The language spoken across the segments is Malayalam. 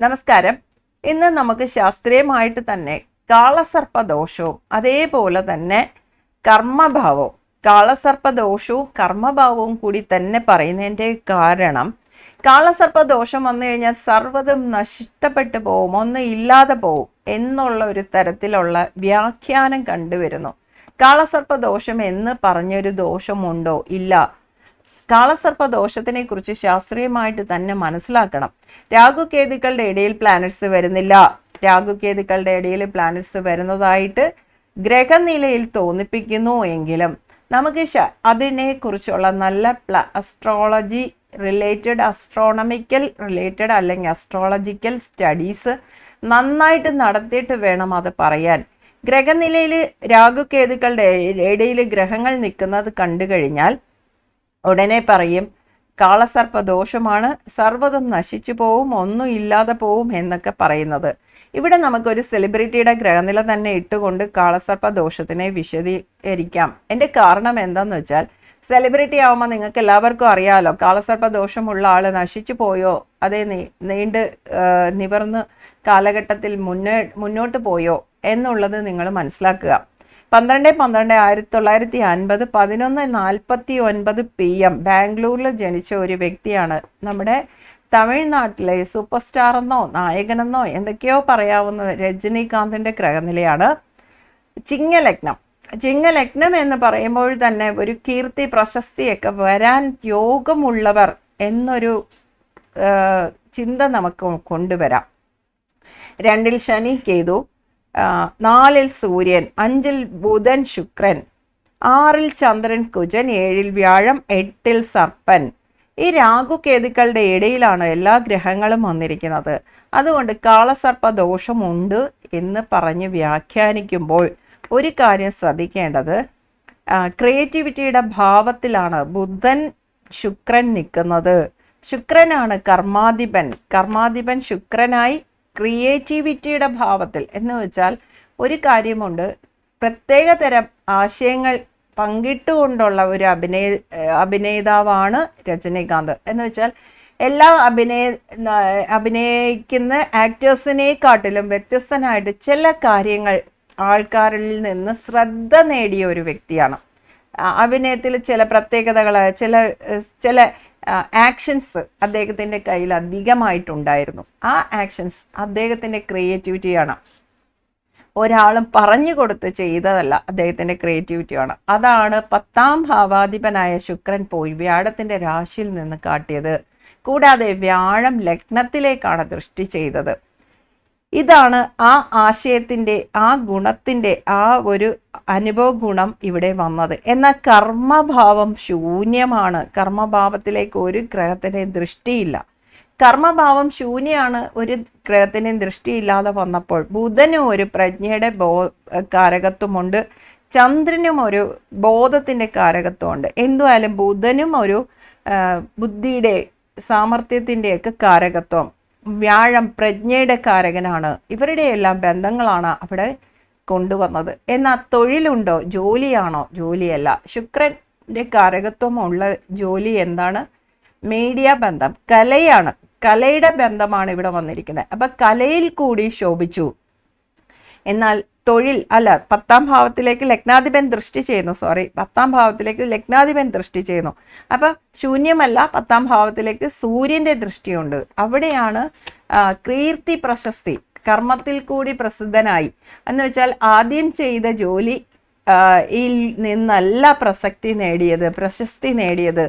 നമസ്കാരം. ഇന്ന് നമുക്ക് ശാസ്ത്രീയമായിട്ട് തന്നെ കാളസർപ്പദോഷവും അതേപോലെ തന്നെ കർമ്മഭാവവും കാളസർപ്പദോഷവും കർമ്മഭാവവും കൂടി തന്നെ പറയുന്നതിന്റെ കാരണം കാളസർപ്പദോഷം വന്നു കഴിഞ്ഞാൽ സർവതും നഷ്ടപ്പെട്ടു പോവും ഒന്നും ഇല്ലാതെ പോവും എന്നുള്ള ഒരു തരത്തിലുള്ള വ്യാഖ്യാനം കണ്ടുവരുന്നു. കാളസർപ്പദോഷം എന്ന് പറഞ്ഞൊരു ദോഷമുണ്ടോ? ഇല്ല. കാളസർപ്പ ദോഷത്തിനെ കുറിച്ച് ശാസ്ത്രീയമായിട്ട് തന്നെ മനസ്സിലാക്കണം. രാഹുകേതുക്കളുടെ ഇടയിൽ പ്ലാനറ്റ്സ് വരുന്നില്ല. രാഹുകേതുക്കളുടെ ഇടയിൽ പ്ലാനറ്റ്സ് വരുന്നതായിട്ട് ഗ്രഹനിലയിൽ തോന്നിപ്പിക്കുന്നു എങ്കിലും നമുക്ക് അതിനെക്കുറിച്ചുള്ള നല്ല അസ്ട്രോളജി റിലേറ്റഡ് അസ്ട്രോണമിക്കൽ റിലേറ്റഡ് അല്ലെങ്കിൽ അസ്ട്രോളജിക്കൽ സ്റ്റഡീസ് നന്നായിട്ട് നടത്തിയിട്ട് വേണം അത് പറയാൻ. ഗ്രഹനിലയിൽ രാഹുകേതുക്കളുടെ ഇടയിൽ ഗ്രഹങ്ങൾ നിൽക്കുന്നത് കണ്ടു കഴിഞ്ഞാൽ ഉടനെ പറയും കാളസർപ്പ ദോഷമാണ് സർവതും നശിച്ചു പോവും ഒന്നും ഇല്ലാതെ പോവും എന്നൊക്കെ പറയുന്നത്. ഇവിടെ നമുക്കൊരു സെലിബ്രിറ്റിയുടെ ഗ്രഹനില തന്നെ ഇട്ടുകൊണ്ട് കാളസർപ്പ ദോഷത്തിനെ വിശദീകരിക്കാം. എന്റെ കാരണം എന്താന്ന് വെച്ചാൽ സെലിബ്രിറ്റി ആവുമ്പോൾ നിങ്ങൾക്ക് എല്ലാവർക്കും അറിയാമല്ലോ കാളസർപ്പ ദോഷമുള്ള ആൾ നശിച്ചു പോയോ അതേ നീണ്ട് നിവർന്ന് കാലഘട്ടത്തിൽ മുന്നേ മുന്നോട്ട് പോയോ എന്നുള്ളത് നിങ്ങൾ മനസ്സിലാക്കുക. പന്ത്രണ്ട് പന്ത്രണ്ട് ആയിരത്തി തൊള്ളായിരത്തി അൻപത് പതിനൊന്ന് നാൽപ്പത്തി ഒൻപത് പി എം ബാംഗ്ലൂരിൽ ജനിച്ച ഒരു വ്യക്തിയാണ്. നമ്മുടെ തമിഴ്നാട്ടിലെ സൂപ്പർ സ്റ്റാർ എന്നോ നായകനെന്നോ എന്തൊക്കെയോ പറയാവുന്ന രജനീകാന്തിന്റെ ഗ്രഹനിലയാണ് ചിങ്ങലഗ്നം. ചിങ്ങലഗ്നം എന്ന് പറയുമ്പോൾ തന്നെ ഒരു കീർത്തി പ്രശസ്തിയൊക്കെ വരാൻ യോഗമുള്ളവർ എന്നൊരു ചിന്ത നമുക്ക് കൊണ്ടുവരാം. രണ്ടിൽ ശനി കേതു. നാലിൽ സൂര്യൻ അഞ്ചിൽ ബുധൻ ശുക്രൻ ആറിൽ ചന്ദ്രൻ കുജൻ ഏഴിൽ വ്യാഴം എട്ടിൽ സർപ്പൻ. ഈ രാഹുകേതുക്കളുടെ ഇടയിലാണ് എല്ലാ ഗ്രഹങ്ങളും വന്നിരിക്കുന്നത്. അതുകൊണ്ട് കാളസർപ്പ ദോഷമുണ്ട് എന്ന് പറഞ്ഞ് വ്യാഖ്യാനിക്കുമ്പോൾ ഒരു കാര്യം ശ്രദ്ധിക്കേണ്ടത് ക്രിയേറ്റിവിറ്റിയുടെ ഭാവത്തിലാണ് ബുധൻ ശുക്രൻ നിൽക്കുന്നത്. ശുക്രനാണ് കർമാധിപൻ. കർമാധിപൻ ശുക്രനായി ക്രിയേറ്റിവിറ്റിയുടെ ഭാവത്തിൽ എന്ന് വെച്ചാൽ ഒരു കാര്യമുണ്ട്. പ്രത്യേക തരം ആശയങ്ങൾ പങ്കിട്ടുകൊണ്ടുള്ള ഒരു അഭിനയ അഭിനേതാവാണ് രജനീകാന്ത്. എന്ന് വെച്ചാൽ എല്ലാ അഭിനയ അഭിനയിക്കുന്ന ആക്ടേഴ്സിനെക്കാട്ടിലും വ്യത്യസ്തനായിട്ട് ചില കാര്യങ്ങൾ ആൾക്കാരിൽ നിന്ന് ശ്രദ്ധ നേടിയ ഒരു വ്യക്തിയാണ്. അഭിനയത്തിൽ ചില പ്രത്യേകതകൾ ചില ചില ആക്ഷൻസ് അദ്ദേഹത്തിന്റെ കയ്യിൽ അധികമായിട്ടുണ്ടായിരുന്നു. ആ ആക്ഷൻസ് അദ്ദേഹത്തിന്റെ ക്രിയേറ്റിവിറ്റിയാണ് ഒരാളും പറഞ്ഞു കൊടുത്ത് ചെയ്തതല്ല അദ്ദേഹത്തിന്റെ ക്രിയേറ്റിവിറ്റിയാണ് അതാണ് പത്താം ഭാവാധിപനായ ശുക്രൻ പോയി വ്യാഴത്തിന്റെ രാശിയിൽ നിന്ന് കാട്ടിയത്. കൂടാതെ വ്യാഴം ലഗ്നത്തിലേക്കാണ് ദൃഷ്ടി ചെയ്തത്. ഇതാണ് ആ ആശയത്തിന്റെ ആ ഗുണത്തിന്റെ ആ ഒരു അനുഭവ ഗുണം ഇവിടെ വന്നത്. എന്നാൽ കർമ്മഭാവം ശൂന്യമാണ്. കർമ്മഭാവത്തിലേക്ക് ഒരു ഗ്രഹത്തിന്റെയും ദൃഷ്ടിയില്ല. കർമ്മഭാവം ശൂന്യമാണ് ഒരു ഗ്രഹത്തിന്റെയും ദൃഷ്ടിയില്ലാതെ വന്നപ്പോൾ. ബുധനും ഒരു പ്രജ്ഞയുടെ ബോ കാരകത്വമുണ്ട്. ചന്ദ്രനും ഒരു ബോധത്തിന്റെ കാരകത്വമുണ്ട്. എന്തുമായാലും ബുധനും ഒരു ബുദ്ധിയുടെ സാമർഥ്യത്തിന്റെയൊക്കെ കാരകത്വം. വ്യാഴം പ്രജ്ഞയുടെ കാരകനാണ്. ഇവരുടെ എല്ലാം ബന്ധങ്ങളാണ് അവിടെ കൊണ്ടുവന്നത്. എന്നാൽ തൊഴിലുണ്ടോ? ജോലിയാണോ? ജോലിയല്ല. ശുക്രന്റെ കാരകത്വമുള്ള ജോലി എന്താണ്? മീഡിയ ബന്ധം. കലയാണ്. കലയുടെ ബന്ധമാണ് ഇവിടെ വന്നിരിക്കുന്നത്. അപ്പം കലയിൽ കൂടി ശോഭിച്ചു. എന്നാൽ തൊഴിൽ അല്ല പത്താം ഭാവത്തിലേക്ക് ലഗ്നാധിപൻ ദൃഷ്ടി ചെയ്യുന്നു സോറി പത്താം ഭാവത്തിലേക്ക് ലഗ്നാധിപൻ ദൃഷ്ടി ചെയ്യുന്നു. അപ്പം ശൂന്യമല്ല പത്താം ഭാവത്തിലേക്ക് സൂര്യന്റെ ദൃഷ്ടിയുണ്ട്. അവിടെയാണ് കീർത്തി പ്രശസ്തി കർമ്മത്തിൽ കൂടി പ്രസിദ്ധനായി. എന്ന് വെച്ചാൽ ആദ്യം ചെയ്ത ജോലി ഈ നിന്നല്ല പ്രസക്തി നേടിയത് പ്രശസ്തി നേടിയത്.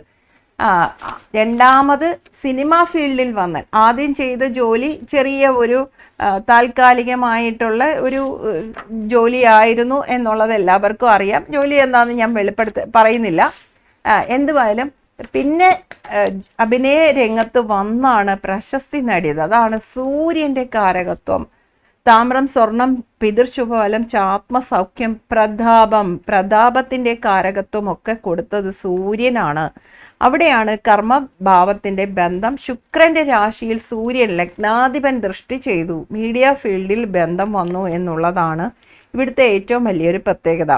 രണ്ടാമത് സിനിമ ഫീൽഡിൽ വന്നാൽ. ആദ്യം ചെയ്ത ജോലി ചെറിയ ഒരു താൽക്കാലികമായിട്ടുള്ള ഒരു ജോലി ജോലിയായിരുന്നു എന്നുള്ളത് എല്ലാവർക്കും അറിയാം. ജോലി എന്താണെന്ന് ഞാൻ വെളിപ്പെടുത്ത പറയുന്നില്ല. എന്തുവായാലും പിന്നെ അഭിനയ രംഗത്ത് വന്നാണ് പ്രശസ്തി നേടിയത്. അതാണ് സൂര്യന്റെ കാരകത്വം. താമ്രം സ്വർണം പിതൃശുഭഫലം ചാത്മസൗഖ്യം പ്രതാപം പ്രതാപത്തിന്റെ കാരകത്വം ഒക്കെ കൊടുത്തത് സൂര്യനാണ്. അവിടെയാണ് കർമ്മഭാവത്തിന്റെ ബന്ധം. ശുക്രന്റെ രാശിയിൽ സൂര്യൻ ലഗ്നാധിപൻ ദൃഷ്ടി ചെയ്തു. മീഡിയ ഫീൽഡിൽ ബന്ധം വന്നു എന്നുള്ളതാണ് ഇവിടുത്തെ ഏറ്റവും വലിയൊരു പ്രത്യേകത.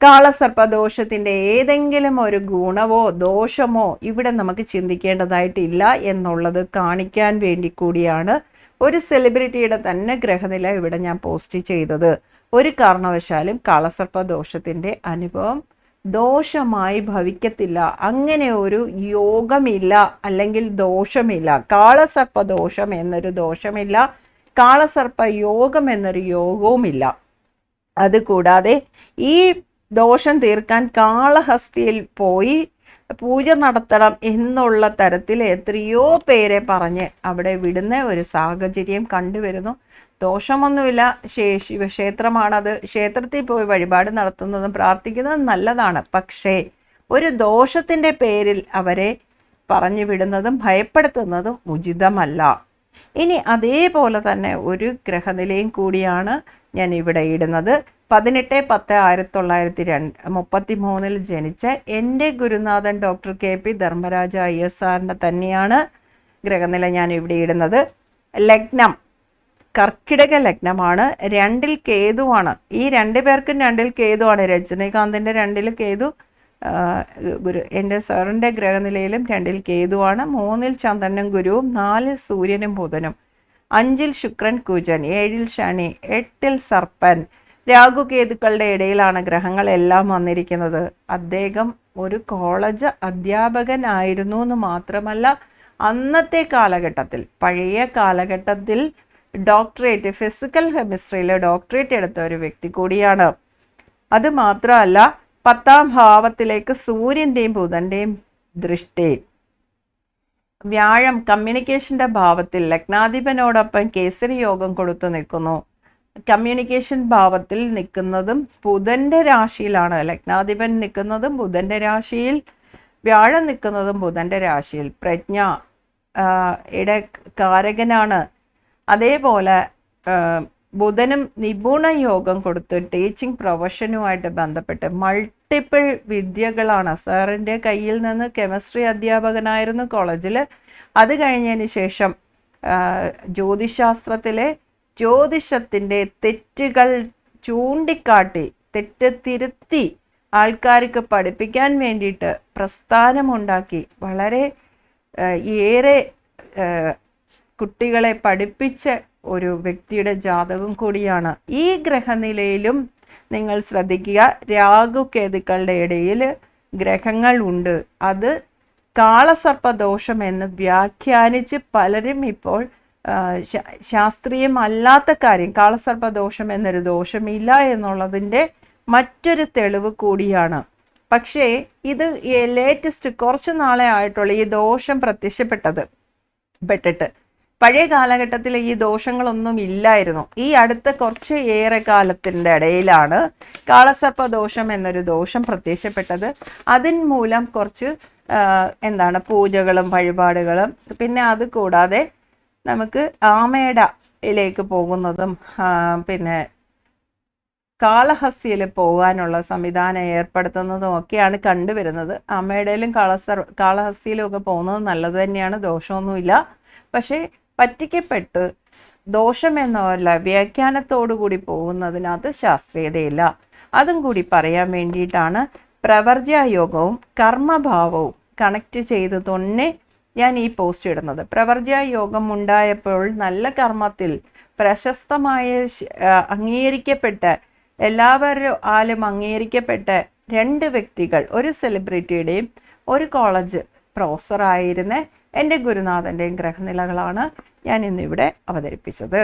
കാളസർപ്പദോഷത്തിന്റെ ഏതെങ്കിലും ഒരു ഗുണമോ ദോഷമോ ഇവിടെ നമുക്ക് ചിന്തിക്കേണ്ടതായിട്ടില്ല എന്നുള്ളത് കാണിക്കാൻ വേണ്ടി കൂടിയാണ് ഒരു സെലിബ്രിറ്റിയുടെ തന്നെ ഗ്രഹനില ഇവിടെ ഞാൻ പോസ്റ്റ് ചെയ്തത്. ഒരു കാരണവശാലും കാളസർപ്പ ദോഷത്തിന്റെ അനുഭവം ദോഷമായി ഭവിക്കത്തില്ല. അങ്ങനെ ഒരു യോഗമില്ല അല്ലെങ്കിൽ ദോഷമില്ല. കാളസർപ്പ ദോഷം എന്നൊരു ദോഷമില്ല. കാളസർപ്പ യോഗം എന്നൊരു യോഗവുമില്ല. അതുകൂടാതെ ഈ ദോഷം തീർക്കാൻ കാളഹസ്തിയിൽ പോയി പൂജ നടത്തണം എന്നുള്ള തരത്തിൽ എത്രയോ പേരെ പറഞ്ഞ് അവിടെ വിടുന്ന ഒരു സാഹചര്യം കണ്ടുവരുന്നു. ദോഷമൊന്നുമില്ല. ക്ഷേത്രമാണത്. ക്ഷേത്രത്തിൽ പോയി വഴിപാട് നടത്തുന്നതും പ്രാർത്ഥിക്കുന്നതും നല്ലതാണ്. പക്ഷേ ഒരു ദോഷത്തിന്റെ പേരിൽ അവരെ പറഞ്ഞു വിടുന്നതും ഭയപ്പെടുത്തുന്നതും ഉചിതമല്ല. ഇനി അതേപോലെ തന്നെ ഒരു ഗ്രഹനിലയും കൂടിയാണ് ഞാൻ ഇവിടെ ഇടുന്നത്. പതിനെട്ട് പത്ത് ആയിരത്തി തൊള്ളായിരത്തി രണ്ട് മുപ്പത്തി മൂന്നിൽ ജനിച്ച എന്റെ ഗുരുനാഥൻ doctor K P Dharmaraja I S ആറിന്റെ തന്നെയാണ് ഗ്രഹനില ഞാൻ ഇവിടെ ഇടുന്നത്. ലഗ്നം കർക്കിടക ലഗ്നമാണ്. രണ്ടിൽ കേതുവാണ്. ഈ രണ്ട് പേർക്കും രണ്ടിൽ കേതുവാണ്. രജനീകാന്തിന്റെ രണ്ടിൽ കേതു ഗുരു എന്റെ സാറിന്റെ ഗ്രഹനിലയിലും രണ്ടിൽ കേതുവാണ്. മൂന്നിൽ ചന്ദ്രനും ഗുരുവും നാലിൽ സൂര്യനും ബുധനും അഞ്ചിൽ ശുക്രൻ കുജൻ ഏഴിൽ ശനി എട്ടിൽ സർപ്പൻ രാഹുകേതുക്കളുടെ ഇടയിലാണ് ഗ്രഹങ്ങളെല്ലാം വന്നിരിക്കുന്നത്. അദ്ദേഹം ഒരു കോളേജ് അധ്യാപകനായിരുന്നു എന്ന് മാത്രമല്ല അന്നത്തെ കാലഘട്ടത്തിൽ പഴയ കാലഘട്ടത്തിൽ ഡോക്ടറേറ്റ് ഫിസിക്കൽ കെമിസ്ട്രിയിൽ ഡോക്ടറേറ്റ് എടുത്ത ഒരു വ്യക്തി കൂടിയാണ്. അത് മാത്രമല്ല പത്താം ഭാവത്തിലേക്ക് സൂര്യന്റെയും ബുധന്റെയും ദൃഷ്ടി. വ്യാഴം കമ്മ്യൂണിക്കേഷന്റെ ഭാവത്തിൽ ലഗ്നാധിപനോടൊപ്പം കേസരി യോഗം കൊടുത്തു നിൽക്കുന്നു. കമ്മ്യൂണിക്കേഷൻ ഭാവത്തിൽ നിൽക്കുന്നതും ബുധന്റെ രാശിയിലാണ്. ലഗ്നാധിപൻ നിൽക്കുന്നതും ബുധന്റെ രാശിയിൽ വ്യാഴം നിൽക്കുന്നതും ബുധന്റെ രാശിയിൽ. പ്രജ്ഞ ഇട കാരകനാണ്. അതേപോലെ ബുധനും നിപുണ യോഗം കൊടുത്ത് ടീച്ചിങ് പ്രൊഫഷനുമായിട്ട് ബന്ധപ്പെട്ട് മൾട്ടിപ്പിൾ വിദ്യകളാണ്. സാറിന്റെ കയ്യിൽ നിന്ന് കെമിസ്ട്രി അധ്യാപകനായിരുന്നു കോളേജിൽ അത് കഴിഞ്ഞതിന് ശേഷം ജ്യോതിശാസ്ത്രത്തിലെ ജ്യോതിഷത്തിന്റെ തെറ്റുകൾ ചൂണ്ടിക്കാട്ടി തെറ്റ് തിരുത്തി ആൾക്കാർക്ക് പഠിപ്പിക്കാൻ വേണ്ടിയിട്ട് പ്രസ്ഥാനമുണ്ടാക്കി വളരെ ഏറെ കുട്ടികളെ പഠിപ്പിച്ച ഒരു വ്യക്തിയുടെ ജാതകം കൂടിയാണ്. ഈ ഗ്രഹനിലയിലും നിങ്ങൾ ശ്രദ്ധിക്കുക രാഹുകേതുക്കളുടെ ഇടയിൽ ഗ്രഹങ്ങൾ ഉണ്ട്. അത് കാളസർപ്പദോഷം എന്ന് വ്യാഖ്യാനിച്ച് പലരും ഇപ്പോൾ ശാസ്ത്രീയമല്ലാത്ത കാര്യം കാളസർപ്പദോഷം എന്നൊരു ദോഷമില്ല എന്നുള്ളതിന്റെ മറ്റൊരു തെളിവ് കൂടിയാണ്. പക്ഷേ ഇത് ലേറ്റസ്റ്റ് കുറച്ച് നാളെ ആയിട്ടുള്ള ഈ ദോഷം പ്രത്യക്ഷപ്പെട്ടത് പെട്ടിട്ട്. പഴയ കാലഘട്ടത്തിൽ ഈ ദോഷങ്ങളൊന്നും ഇല്ലായിരുന്നു. ഈ അടുത്ത കുറച്ച് ഏറെ കാലത്തിന്റെ ഇടയിലാണ് കാളസർപ്പ ദോഷം എന്നൊരു ദോഷം പ്രത്യക്ഷപ്പെട്ടത്. അതിൻ മൂലം കുറച്ച് എന്താണ് പൂജകളും വഴിപാടുകളും പിന്നെ അത് കൂടാതെ നമുക്ക് ആമേടയിലേക്ക് പോകുന്നതും പിന്നെ കാളഹസ്യയിൽ പോകാനുള്ള സംവിധാനം ഏർപ്പെടുത്തുന്നതും ഒക്കെയാണ് കണ്ടുവരുന്നത്. അമ്മയുടെയിലും കാളസർ കാളഹസ്യയിലും ഒക്കെ പോകുന്നത് നല്ലത് തന്നെയാണ് ദോഷമൊന്നുമില്ല. പക്ഷേ പറ്റിക്കപ്പെട്ട് ദോഷമെന്നല്ല വ്യാഖ്യാനത്തോടുകൂടി പോകുന്നതിനകത്ത് ശാസ്ത്രീയതയില്ല. അതും കൂടി പറയാൻ വേണ്ടിയിട്ടാണ് പ്രവർജ്യായോഗവും കർമ്മഭാവവും കണക്റ്റ് ചെയ്ത് തന്നെ ഞാൻ ഈ പോസ്റ്റ് ഇടുന്നത്. പ്രവർജ്യായോഗം ഉണ്ടായപ്പോൾ നല്ല കർമ്മത്തിൽ പ്രശസ്തമായ അംഗീകരിക്കപ്പെട്ട എല്ലാവരും ആലും അംഗീകരിക്കപ്പെട്ട രണ്ട് വ്യക്തികൾ ഒരു സെലിബ്രിറ്റിയുടെയും ഒരു കോളേജ് പ്രൊഫസറായിരുന്ന എന്റെ ഗുരുനാഥന്റെയും ഗ്രഹനിലകളാണ് ഞാൻ ഇന്നിവിടെ അവതരിപ്പിച്ചത്.